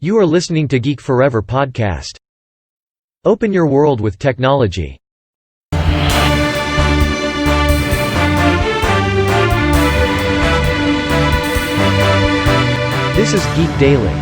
You are listening to Geek Forever podcast. Open your world with technology. This is Geek Daily.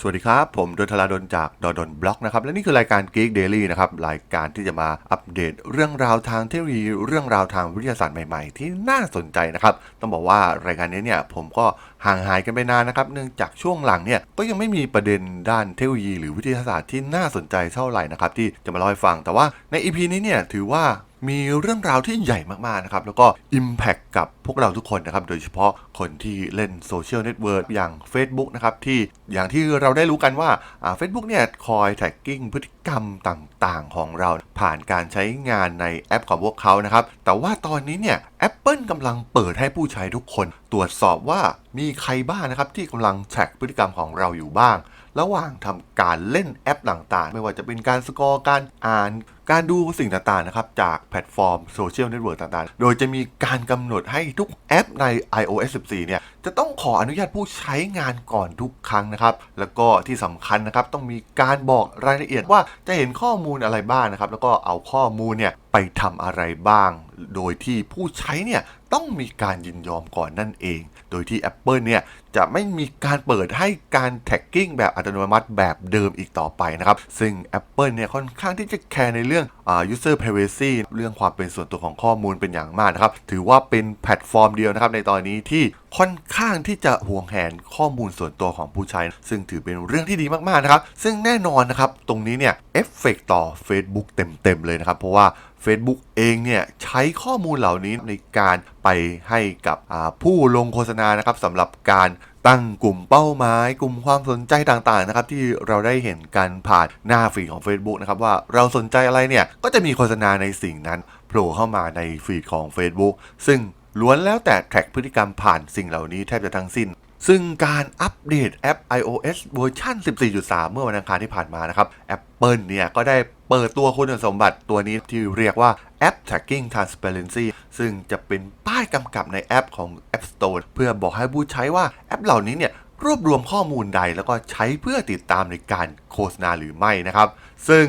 สวัสดีครับ ผมดนทลาดนจากดดนบล็อกนะครับ และนี่คือรายการ Geek Daily นะครับ รายการที่จะมาอัปเดตเรื่องราวทางเทคโนโลยีเรื่องราวทางวิทยาศาสตร์ใหม่ๆ ที่น่าสนใจนะครับ ต้องบอกว่ารายการนี้เนี่ยผมก็ห่างหายกันไปนานนะครับ เนื่องจากช่วงหลังเนี่ยก็ยังไม่มีประเด็นด้านเทคโนโลยีหรือวิทยาศาสตร์ที่น่าสนใจเท่าไหร่นะครับที่จะมาเล่าให้ฟัง แต่ว่าใน EP นี้เนี่ยถือว่ามีเรื่องราวที่ใหญ่มากๆนะครับ แล้วก็ Impact กับพวกเราทุกคนนะครับ โดยเฉพาะคนที่เล่นโซเชียลเน็ตเวิร์กอย่าง Facebook นะครับ ที่อย่างที่เราได้รู้กันว่าอ่า Facebook เนี่ยคอยแท็กกิ้งพฤติ กรรมต่างๆ ของเราผ่านการใช้งานในแอปของพวกเขานะครับ แต่ว่าตอนนี้เนี่ย Apple กำลังเปิดให้ผู้ใช้ทุกคน ตรวจสอบว่ามีใครบ้างนะครับที่กำลังแท็กพฤติกรรมของเราอยู่บ้าง ระหว่างทำการเล่นแอปต่างๆ ไม่ว่าจะเป็นการสกอร์การอ่าน การดูสิ่งต่างๆนะครับจากแพลตฟอร์มโซเชียลเน็ตเวิร์กต่างๆ โดยจะมีการกำหนดให้ทุกแอปใน iOS 14 เนี่ย จะต้องขออนุญาตผู้ใช้งานก่อนทุกครั้งนะครับ แล้วก็ที่สำคัญนะครับ ต้องมีการบอกรายละเอียดว่าจะเห็นข้อมูลอะไรบ้างนะครับ แล้วก็เอาข้อมูลเนี่ยไปทำอะไรบ้าง โดยที่ผู้ใช้เนี่ยต้องมีการยินยอมก่อนนั่นเอง โดยที่ Apple เนี่ยจะไม่มีการเปิดให้การแท็กกิ้งแบบอัตโนมัติแบบเดิมอีกต่อไปนะครับ ซึ่ง Apple เนี่ยค่อนข้างที่จะแคร์ในเรื่องอ่า user privacy เรื่องความเป็นส่วนตัวของข้อมูลเป็นอย่างมากนะครับ ถือว่าเป็นแพลตฟอร์มเดียวนะครับในตอนนี้ที่ค่อนข้างที่จะห่วงแหนข้อมูลส่วนตัวของผู้ใช้ ซึ่งถือเป็นเรื่องที่ดีมากๆนะครับ ซึ่งแน่นอนนะครับ ตรงนี้เนี่ยเอฟเฟกต่อ Facebook เต็มๆเลยนะครับ เพราะว่า Facebook เองเนี่ยใช้ข้อมูลเหล่านี้ในการไปให้กับผู้ลงโฆษณานะครับสำหรับการ ตั้งกลุ่มเป้าหมาย กลุ่มความสนใจต่างๆนะครับที่เราได้เห็นกันผ่านหน้าฟีดของ Facebook นะครับว่าเราสนใจอะไรเนี่ยก็จะมีโฆษณาในสิ่งนั้นโผล่เข้ามาในฟีดของ Facebook ซึ่งล้วนแล้วแต่แท็กพฤติกรรมผ่านสิ่งเหล่านี้แทบจะทั้งสิ้น ซึ่งการอัปเดตแอป iOS เวอร์ชัน14.3 เมื่อวันอังคารที่ผ่านมานะครับ Apple เนี่ยก็ได้เปิดตัวคุณสมบัติตัวนี้ที่เรียกว่า App Tracking Transparency ซึ่งจะเป็นป้ายกำกับในแอปของ App Store เพื่อบอกให้ผู้ใช้ว่าแอปเหล่านี้เนี่ยรวบรวมข้อมูลใดแล้วก็ใช้เพื่อติดตามในการโฆษณาหรือไม่นะครับ ซึ่ง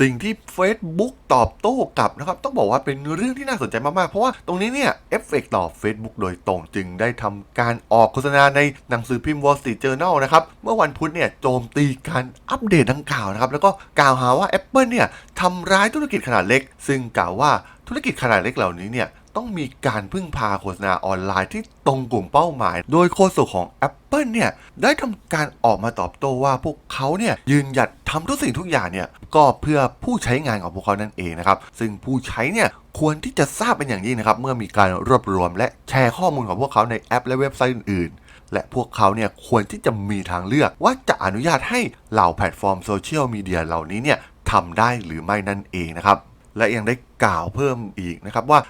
สิ่งที่ Facebook ตอบโต้กลับนะครับ ต้องบอกว่าเป็นเรื่องที่น่าสนใจมาก ๆ เพราะว่าตรงนี้เนี่ยเอฟเฟกต่อ Facebook โดยตรงจึงได้ทำการออกโฆษณาในหนังสือพิมพ์ Wall Street Journal นะครับ เมื่อวันพุธเนี่ยโจมตีการอัปเดตดังกล่าวนะครับ แล้วก็กล่าวหาว่า Apple เนี่ยทำร้ายธุรกิจขนาดเล็ก ซึ่งกล่าวว่าธุรกิจขนาดเล็กเหล่านี้เนี่ย ต้องมีการพึ่งพาโฆษณาออนไลน์ที่ตรงกลุ่มเป้าหมาย โดยโฆษกของ Apple เนี่ยได้ทำการออกมาตอบโต้ว่าพวกเขาเนี่ยยืนหยัดทำทุกสิ่งทุกอย่างเนี่ยก็เพื่อผู้ใช้งานของพวกเขานั่นเองนะครับซึ่งผู้ใช้เนี่ยควรที่จะทราบเป็นอย่างยิ่งนะครับเมื่อมีการรวบรวม และแชร์ข้อมูลของพวกเขาในแอปและเว็บไซต์อื่นและพวกเขาเนี่ยควรที่จะมีทางเลือกว่าจะอนุญาตให้เหล่าแพลตฟอร์มโซเชียลมีเดียเหล่านี้เนี่ยทำได้หรือไม่นั่นเองนะครับ และยังได้กล่าวเพิ่มอีกนะครับว่า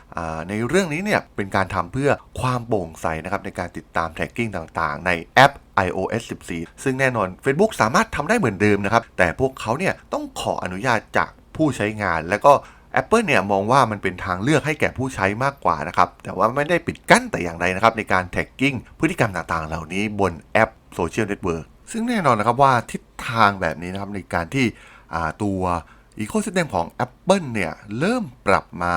ในเรื่องนี้เนี่ยเป็นการทำเพื่อความโปร่งใสนะครับในการติดตาม tracking ต่างๆ ในแอป iOS 14 ซึ่งแน่นอน Facebook สามารถทำได้เหมือนเดิมนะครับ แต่พวกเขาเนี่ยต้องขออนุญาตจากผู้ใช้งาน แล้วก็ Apple เนี่ยมองว่ามันเป็นทางเลือกให้แก่ผู้ใช้มากกว่านะครับ แต่ว่าไม่ได้ปิดกั้นแต่อย่างใดนะครับ ในการ tagging พฤติกรรมต่างๆ เหล่านี้บนแอปโซเชียลเน็ตเวิร์กซึ่งแน่นอนนะครับว่าทิศทางแบบนี้นะครับในการที่ตัว อีโค y ิสเต็มของ Apple เนี่ยเริ่มปรับมา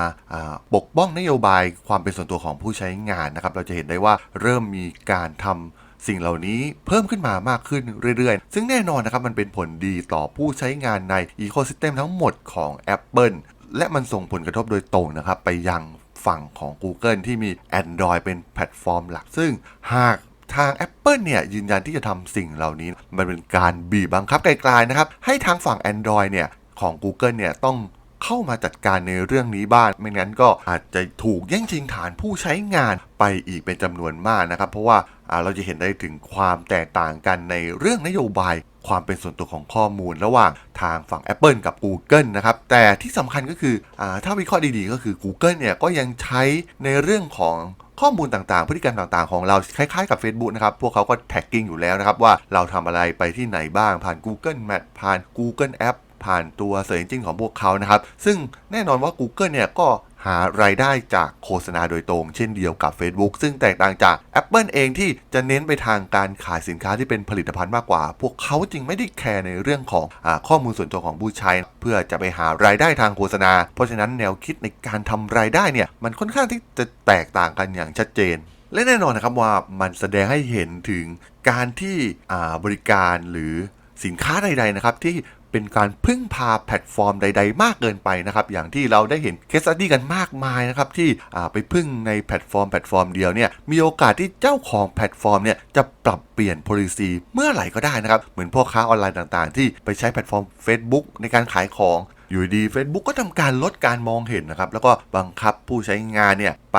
ปกป้องนโยบายความเป็นส่วนตัวของผู้ใช้งานนะครับ เราจะเห็นได้ว่าเริ่มมีการทำสิ่งเหล่านี้เพิ่มขึ้นมามากขึ้นเรื่อยๆ ซึ่งแน่นอนนะครับ มันเป็นผลดีต่อผู้ใช้งานในอีโค y ิสเต็มทั้งหมดของ Apple และมันส่งผลกระทบโดยตรงนะครับ ไปยังฝั่งของ Google ที่มี Android เป็นแพลตฟอร์มหลัก ซึ่งหากทาง Apple เนี่ยยืนยันที่จะทำสิ่งเหล่านี้ มันเป็นการบีบบังคับไกลๆนะครับ ให้ทางฝั่ง Android เนี่ย ของ Google เนี่ยต้องเข้ามาจัดการในเรื่องนี้บ้างไม่งั้นก็อาจจะถูกแย่งชิงฐานผู้ใช้งานไปอีกเป็นจำนวนมากนะครับ เพราะว่าเราจะเห็นได้ถึงความแตกต่างกันในเรื่องนโยบายความเป็นส่วนตัวของข้อมูลระหว่างทางฝั่ง Apple กับ Google นะครับ แต่ที่สำคัญก็คืออถ้าวิเคราะห์ดีๆ ก็คือ Google เนี่ยก็ยังใช้ในเรื่องของข้อมูลต่างๆ พฤติกรรมต่างๆ ของเราคล้ายๆกับ Facebook นะครับ พวกเขาก็แท็กกิ้งอยู่แล้วนะครับ ว่าเราทำอะไรไปที่ไหนบ้างผ่าน Google Map ผ่าน Google App ผ่านตัวเสิร์ชจริงของพวกเขานะครับ ซึ่งแน่นอนว่า Google เนี่ยก็หารายได้จากโฆษณาโดยตรง เช่นเดียวกับ Facebook ซึ่งแตกต่างจาก Apple เองที่จะเน้นไปทางการขายสินค้าที่เป็นผลิตภัณฑ์มากกว่า พวกเขาจึงไม่ได้แคร์ในเรื่องของอข้อมูลส่วนตัวของผู้ใช้ เพื่อจะไปหารายได้ทางโฆษณา เพราะฉะนั้นแนวคิดในการทำรายได้เนี่ยมันค่อนข้างที่จะแตกต่างกันอย่างชัดเจน และแน่นอนนะครับว่ามันแสดงให้เห็นถึงการที่บริการหรือสินค้าใดๆนะครับที่ เป็นการพึ่งพาแพลตฟอร์มใด ๆ มากเกินไปนะครับ อย่างที่เราได้เห็นเคสตี้กันมากมายนะครับ ที่ไปพึ่งในแพลตฟอร์มแพลตฟอร์มเดียวเนี่ยมีโอกาสที่เจ้าของแพลตฟอร์มเนี่ยจะปรับเปลี่ยน policy เมื่อไหร่ก็ได้นะครับ เหมือนพ่อค้าออนไลน์ต่างๆ ที่ไปใช้แพลตฟอร์ม Facebook ในการขายของอยู่ดี Facebook ก็ทำการลดการมองเห็นนะครับ แล้วก็บังคับผู้ใช้งานเนี่ยไป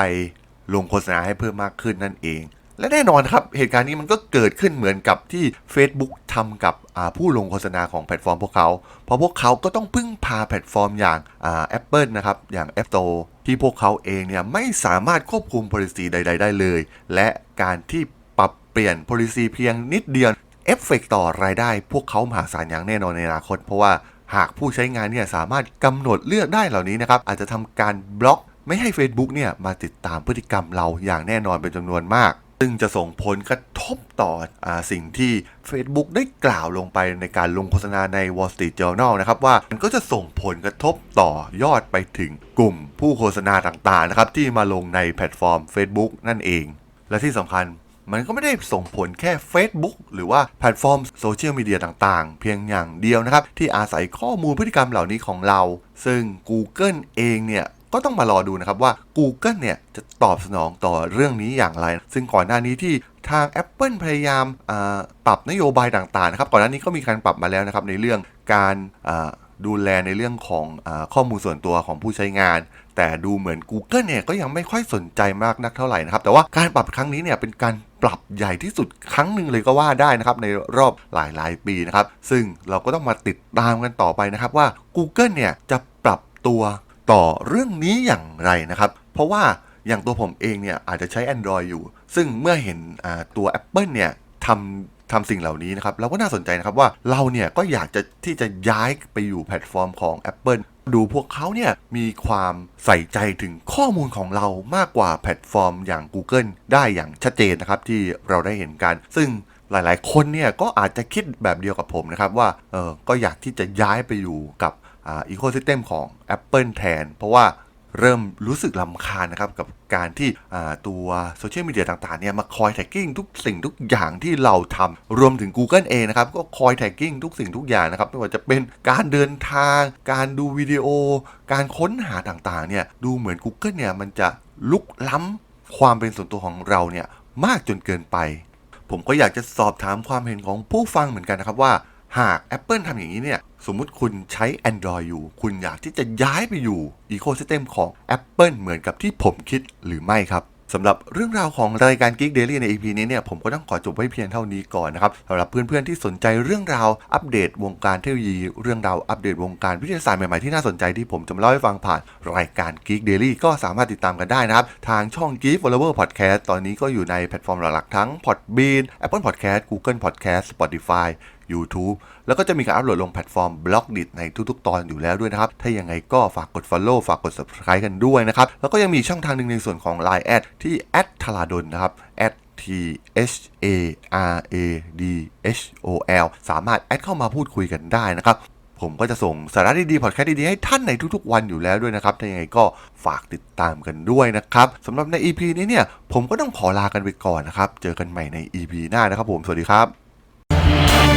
ลงโฆษณาให้เพิ่มมากขึ้นนั่นเอง และแน่นอนครับ เหตุการณ์นี้มันก็เกิดขึ้นเหมือนกับที่ Facebook ทำกับผู้ลงโฆษณาของแพลตฟอร์มพวกเขา เพราะพวกเขาก็ต้องพึ่งพาแพลตฟอร์มอย่างอ่า Apple นะครับ อย่าง App Store ที่พวกเขาเองเนี่ยไม่สามารถควบคุม policy ใด ๆ ได้เลย และการที่ปรับเปลี่ยน policy เพียงนิดเดียวเอฟเฟกต์ต่อรายได้ พวกเขามหาศาลอย่างแน่นอนในอนาคต เพราะว่าหากผู้ใช้งานเนี่ยสามารถกำหนดเลือกได้เหล่านี้นะครับ อาจจะทำการบล็อก ไม่ให้ Facebook เนี่ยมาติดตามพฤติกรรมเราอย่างแน่นอนเป็นจำนวนมาก ซึ่งจะส่งผลกระทบต่ออสิ่งที่ Facebook ได้กล่าวลงไปในการลงโฆษณาใน Wall Street Journal นะครับว่ามันก็จะส่งผลกระทบต่อยอดไปถึงกลุ่มผู้โฆษณาต่างๆนะครับที่มาลงในแพลตฟอร์ม Facebook นั่นเอง และที่สำคัญมันก็ไม่ได้ส่งผลแค่ Facebook หรือว่าแพลตฟอร์มโซเชียลมีเดียต่างๆ เพียงอย่างเดียวนะครับ ที่อาศัยข้อมูลพฤติกรรมเหล่านี้ของเรา ซึ่ง Google เองเนี่ย ก็ต้องมารอดูนะครับว่า Google เนี่ยจะตอบสนองต่อเรื่องนี้อย่างไร ซึ่งก่อนหน้านี้ที่ทาง Apple พยายามปรับนโยบายต่างๆนะครับก่อนหน้านี้ก็มีการปรับมาแล้วนะครับในเรื่องการดูแลในเรื่องของอข้อมูลส่วนตัวของผู้ใช้งาน แต่ดูเหมือน Google เนี่ยก็ยังไม่ค่อยสนใจมากนักเท่าไหร่นะครับ แต่ว่าการปรับครั้งนี้เนี่ยเป็นการปรับใหญ่ที่สุดครั้งหนึ่งเลยก็ว่าได้นะครับในรอบหลายๆ ปีนะครับ ซึ่งเราก็ต้องมาติดตามกันต่อไปนะครับว่า Google เนี่ยจะปรับตัว ต่อเรื่องนี้อย่างไรนะครับ เพราะว่าอย่างตัวผมเองเนี่ยอาจจะใช้ Android อยู่ ซึ่งเมื่อเห็นตัว Apple เนี่ยทำทำสิ่งเหล่านี้นะครับเราก็น่าสนใจนะครับว่าเราเนี่ยก็อยากจะที่จะย้ายไปอยู่แพลตฟอร์มของ Apple ดูพวกเขาเนี่ยมีความใส่ใจถึงข้อมูลของเรามากกว่าแพลตฟอร์มอย่าง Google ได้อย่างชัดเจนนะครับที่เราได้เห็นกัน ซึ่งหลาย ๆ คนเนี่ยก็อาจจะคิดแบบเดียวกับผมนะครับว่าเออก็อยากที่จะย้ายไปอยู่กับ อีโคซิสเต็มของ Apple แทน เพราะว่าเริ่มรู้สึกลำคาญนะครับ กับการที่ตัวโซเชียลมีเดียต่างๆเนี่ยมาคอยแท็กกิ้งทุกสิ่งทุกอย่างที่เราทำรวมถึง Google เองนะครับ ก็คอยแท็กกิ้งทุกสิ่งทุกอย่างนะครับ ไม่ว่าจะเป็นการเดินทาง การดูวิดีโอ การค้นหาต่างๆเนี่ยดูเหมือน Google เนี่ยมันจะลุกล้ำความเป็นส่วนตัวของเราเนี่ยมากจนเกินไป ผมก็อยากจะสอบถามความเห็นของผู้ฟังเหมือนกันนะครับว่า หาก Apple ทำอย่างนี้เนี่ย สมมุติคุณใช้ Android อยู่ คุณอยากที่จะย้ายไปอยู่ Ecosystem ของ Apple เหมือนกับที่ผมคิดหรือไม่ครับสำหรับเรื่องราวของรายการ Geek Daily ใน EP นี้เนี่ยผมก็ต้องขอจบไว้เพียงเท่านี้ก่อนนะครับสำหรับเพื่อนๆที่สนใจเรื่องราวอัปเดตวงการเทคโนโลยี เรื่องราวอัปเดตวงการวิทยาศาสตร์ใหม่ๆที่น่าสนใจที่ผมจะมาเล่าให้ฟังผ่านรายการ Geek Daily ก็สามารถติดตามกันได้นะครับ ทางช่อง Geek Follower Podcast ตอนนี้ก็อยู่ในแพลตฟอร์มหลักๆทั้ง Podbean Apple Podcast Google Podcast Spotify YouTube แล้วก็จะมีการอัปโหลดลงแพลตฟอร์มบล็อกดิในทุกๆ ตอนอยู่แล้วด้วยนะครับ ถ้ายังไงก็ฝากกด Follow ฝากกด Subscribe กันด้วยนะครับ แล้วก็ยังมีช่องทางหนึ่งในส่วนของ Line แอดที่แอดทลาดนนะครับ T H A R A D H O L สามารถแอดเข้ามาพูดคุยกันได้นะครับ ผมก็จะส่งสาระดีๆ พอดแคสต์ดีๆ ให้ท่านในทุกๆ วันอยู่แล้วด้วยนะครับ ถ้ายังไงก็ฝากติดตามกันด้วยนะครับสำหรับใน EP นี้เนี่ย ผมก็ต้องขอลากันไปก่อนนะครับ เจอกันใหม่ใน EP หน้านะครับผม สวัสดีครับ